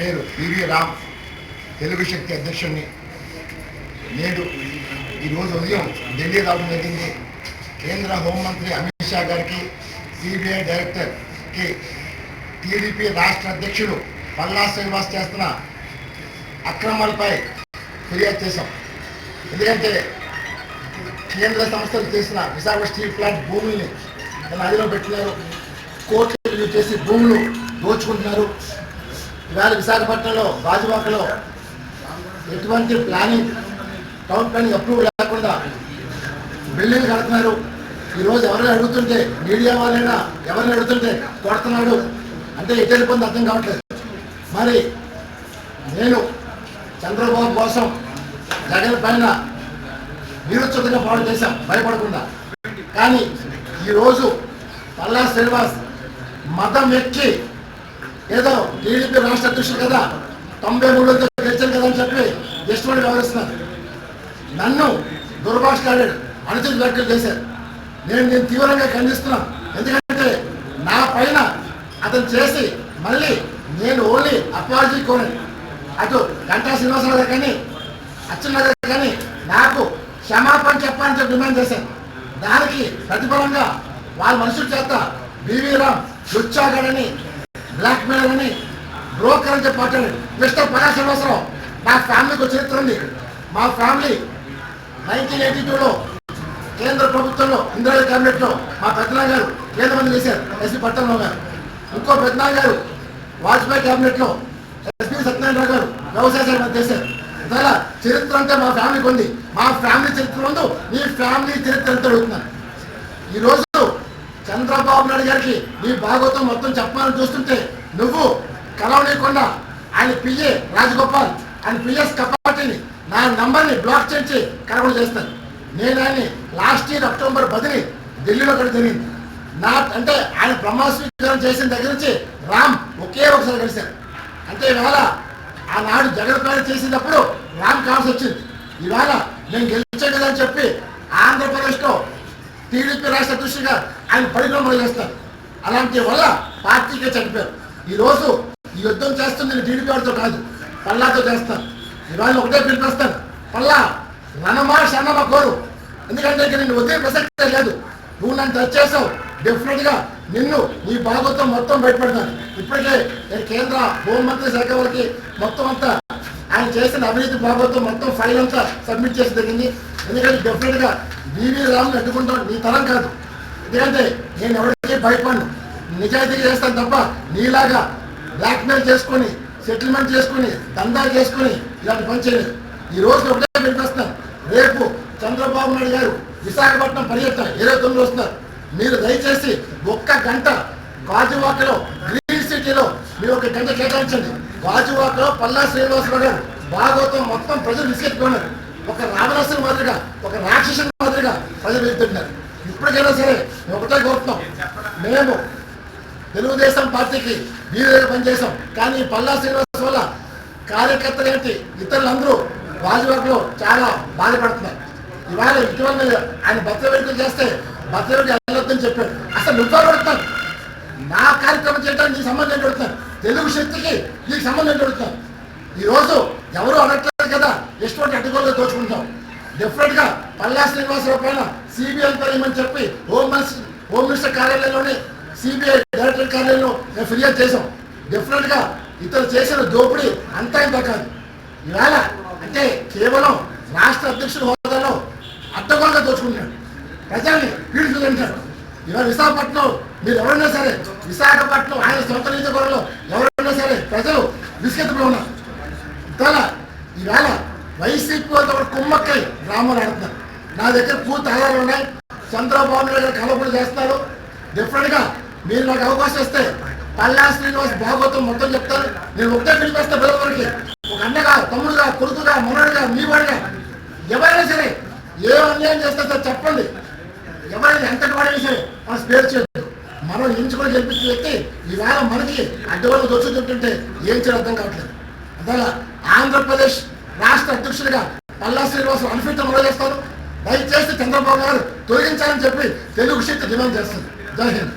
పేరు పివి రామ్ తెలుగు శక్తి అధ్యక్షుడిని. నేడు ఈరోజు ఉదయం ఢిల్లీ రావడం జరిగింది. కేంద్ర హోంమంత్రి అమిత్ షా గారికి సిబిఐ డైరెక్టర్కి టీడీపీ రాష్ట్ర అధ్యక్షుడు పల్లా శ్రీనివాస్ చేస్తున్న అక్రమాలపై ఫిర్యాదు చేశాం. ఎందుకంటే కేంద్ర సంస్థలు చేసిన విశాఖ స్టీల్ ప్లాంట్ భూముల్ని తన అదిలో పెట్టినారు. కోర్టు రిలీవ్ చేసి భూములు దోచుకుంటున్నారు. ఇవాళ విశాఖపట్నంలో గాజువాకలో ఎటువంటి ప్లానింగ్ టౌన్ ప్లానింగ్ అప్రూవ్ లేకుండా బిల్డింగ్ కడుతున్నారు. ఈరోజు ఎవరైనా అడుగుతుంటే మీడియా వాళ్ళైనా ఎవరిని అడుగుతుంటే కొడుతున్నాడు అంటే ఎటు వెళ్ళిపోయింది అర్థం కావట్లేదు. మరి నేను చంద్రబాబు కోసం జగన్ పైన నిరుత్సుతంగా పాడు చేశాం భయపడకుండా. కానీ ఈరోజు పల్లా శ్రీనివాస్ మతం ఎక్కి ఏదో టీడీపీ రాష్ట్ర అధ్యక్షుడు కదా తొంభై మూడు గెలిచాను కదా అని చెప్పి ఇష్టపడి వ్యవహరిస్తున్నారు. నన్ను దుర్భాషలాడాడు అనుచిత వ్యాఖ్యలు చేశారు. నేను నేను తీవ్రంగా ఖండిస్తున్నాను. ఎందుకంటే నా పైన అతను చేసి మళ్ళీ నేను ఓన్లీ అపాలజీ కోని. అటు గంటా శ్రీనివాసరావు కానీ అచ్చెన్న కానీ నాకు క్షమాపణ చెప్పాలని చెప్పి డిమాండ్ చేశాను దానికి ప్రతిఫలంగా వాళ్ళ మనుషుల చేత బీవీ రామ్ లుచ్చాగడని బ్లాక్ మెయిల్ అని బ్రోకర్ అని చెప్పి మాట్లాడాడు మిస్టర్ పరా శ్రీనివాసరావు మా ఫ్యామిలీకి చరిత్ర ఉంది. మా ఫ్యామిలీ నైన్టీన్ ఎయిటీ టూలో కేంద్ర ప్రభుత్వంలో ఇందిరా క్యాబినెట్లో మా పెద్దనా గారు కేంద్ర మంత్రి చేశారు ఎస్పీ పట్టణరావు గారు. ఇంకో పెద్దనా గారు వాజ్పేయి క్యాబినెట్లో ఎస్పీ సత్యనారాయణ గారు వ్యవసాయ శాఖ మంత్రి చేశారు. ఇలా చరిత్ర అంటే మా ఫ్యామిలీకి ఉంది. మా ఫ్యామిలీ చరిత్ర ముందు మీ ఫ్యామిలీ చరిత్ర ఎంత అడుగుతున్నాను. ఈరోజు చంద్రబాబు నాయుడు గారికి నీ భాగవతం మొత్తం చెప్పాలని చూస్తుంటే నువ్వు కలవనీయకుండా ఆయన పిఏ రాజగోపాల్ ఆయన పిఎస్ కపాటిని నా నంబర్ని బ్లాక్ చేసి కలవడం చేస్తాను. నేను ఆయన్ని లాస్ట్ ఇయర్ అక్టోబర్ పదిని ఢిల్లీలో కూడా జరిగింది. నా అంటే ఆయన బ్రహ్మస్వీకారం చేసిన దగ్గర నుంచి రామ్ ఒకే ఒకసారి కలిశారు. అంటే ఇవాళ ఆనాడు జగన్ పైన చేసినప్పుడు రామ్ కావాల్సి వచ్చింది. ఇవాళ నేను గెలిచాను కదా అని చెప్పి టీడీపీ రాష్ట్ర అధ్యక్షుడిగా ఆయన పరిణామం చేస్తారు. అలాంటి వల్ల పార్టీకే చనిపోయారు ఈరోజు ఈ యుద్ధం చేస్తుంది నేను టీడీపీ వాడితో కాదు పల్లాతో చేస్తాను ఇవాళ ఒకటే పిలిపిస్తాను పల్లా రణమా శరణమా కోరు. ఎందుకంటే ఇక నేను ఉదయం ప్రసక్తే లేదు. నువ్వు నన్ను టచ్ చేసావు. డెఫినెట్గా నిన్ను నీ భాగవతం మొత్తం బయటపడతాను. ఇప్పటికే నేను కేంద్ర హోంమంత్రి శాఖ వారికి మొత్తం అంతా ఆయన చేసిన అవినీతి భాగవతం మొత్తం ఫైల్ అంతా సబ్మిట్ చేసి జరిగింది. ఎందుకంటే డెఫినెట్గా బీవీ రామ్ని అడ్డుకుంటాం నీ తరం కాదు. ఎందుకంటే నేను ఎవరికి భయపడను. నిజాయితీగా చేస్తాను తప్ప నీలాగా బ్లాక్మెయిల్ చేసుకొని సెటిల్మెంట్ చేసుకొని దందా చేసుకొని ఇలాంటి పని చేయలేదు. ఈ రోజు ఒకటే వినిపిస్తాను రేపు చంద్రబాబు నాయుడు గారు విశాఖపట్నం పర్యటన ఇరవై తొమ్మిది వస్తున్నారు. మీరు దయచేసి ఒక్క గంట గాజువాకలో గ్రీన్ సిటీలో మీరు ఒక గంట కేటాయించండి. గాజువాకలో పల్లా శ్రీనివాసరావు గారు భాగవతం మొత్తం ప్రజలు విసిగెత్తుకున్నారు. ఒక రావణాసుని మాదిరిగా ఒక రాక్షసుని మాదిరిగా ప్రజలు వెళ్తున్నారు ఇప్పటికైనా సరే మేము ఒకటే కోరుతున్నాం. మేము తెలుగుదేశం పార్టీకి వీరుగా పనిచేసాం కానీ పల్లా శ్రీనివాస్ వల్ల కార్యకర్తలు ఏంటి? ఇతరులందరూ రాజవర్గంలో చాలా బాధపడుతున్నారు. ఇవాళ ఇటీవల ఆయన భర్త వేడుకలు చేస్తే భర్త వేడుక వెళ్ళొద్దని చెప్పాడు అసలు నువ్వు పెడతాను నా కార్యక్రమం చేయడానికి నీకు సంబంధం ఏంటి తెలుగు శక్తికి నీకు సంబంధం పెడుతున్నాను ఈరోజు ఈ రోజు ఎవరు అడగట్లేదు? కదా? ఎటువంటి అడ్డుకోలేదు దోచుకుంటాం డిఫరెంట్గా పల్లా శ్రీనివాసరావు పైన సిబిఐ పని చెప్పి home minister home minister CBI director కార్యాలయంలో మేము ఫిర్యాదు చేసాం డెఫినెట్గా ఇతను చేసిన దోపిడీ అంతా ఇంత కాదు. ఇవాళ అంటే కేవలం రాష్ట్ర అధ్యక్షుడు హోదాలో అడ్డగోలుగా దోచుకుంటాడు ప్రజల్ని పీడిస్తుంటాడు ఇవాళ విశాఖపట్నం మీరు ఎవరైనా సరే విశాఖపట్నం ఆయన సొంత నియోజకవర్గంలో ఎవరైనా సరే ప్రజలు విసుకెత్తులో ఉన్నారు. ఇవాళ ఈవేళ వైసీపీ వాళ్ళతో ఒక కుమ్మక్కై డ్రామాలు ఆడుతున్నారు. నా దగ్గర పూర్తి ఆధారాలు ఉన్నాయి. చంద్రబాబు నాయుడు గారు కలపలు చేస్తారు డిఫరెంట్గా మీరు నాకు అవకాశం ఇస్తే పల్లా శ్రీనివాస్ భాగవతం మొత్తం చెప్తారు. నేను ఒకటే పిలిపిస్తా పిల్లవారికి ఒక అన్నగా తమ్ముడుగా కొడుకుగా మనోడుగా మీ వాడిగా. ఎవరైనా సరే ఏ అన్యాయం చేస్తే సార్ చెప్పండి. ఎవరైనా ఎంతటి వాడైనా సరే మన స్పేర్ చేయొద్దు మనం ఎంచుకొని గెలిపించిన వ్యక్తి ఈవేళ మనకి అడ్డవాళ్ళు దోషం చెప్తుంటే ఏం చేయడం అర్థం కావట్లేదు. ఆంధ్రప్రదేశ్ రాష్ట్ర అధ్యక్షుడిగా పల్లా శ్రీనివాస్ అన్ఫిట్ మొదలు చేస్తారు దయచేసి చంద్రబాబు గారు తొలగించాలని చెప్పి తెలుగు శక్తి డిమాండ్ చేస్తుంది. జై హింద్.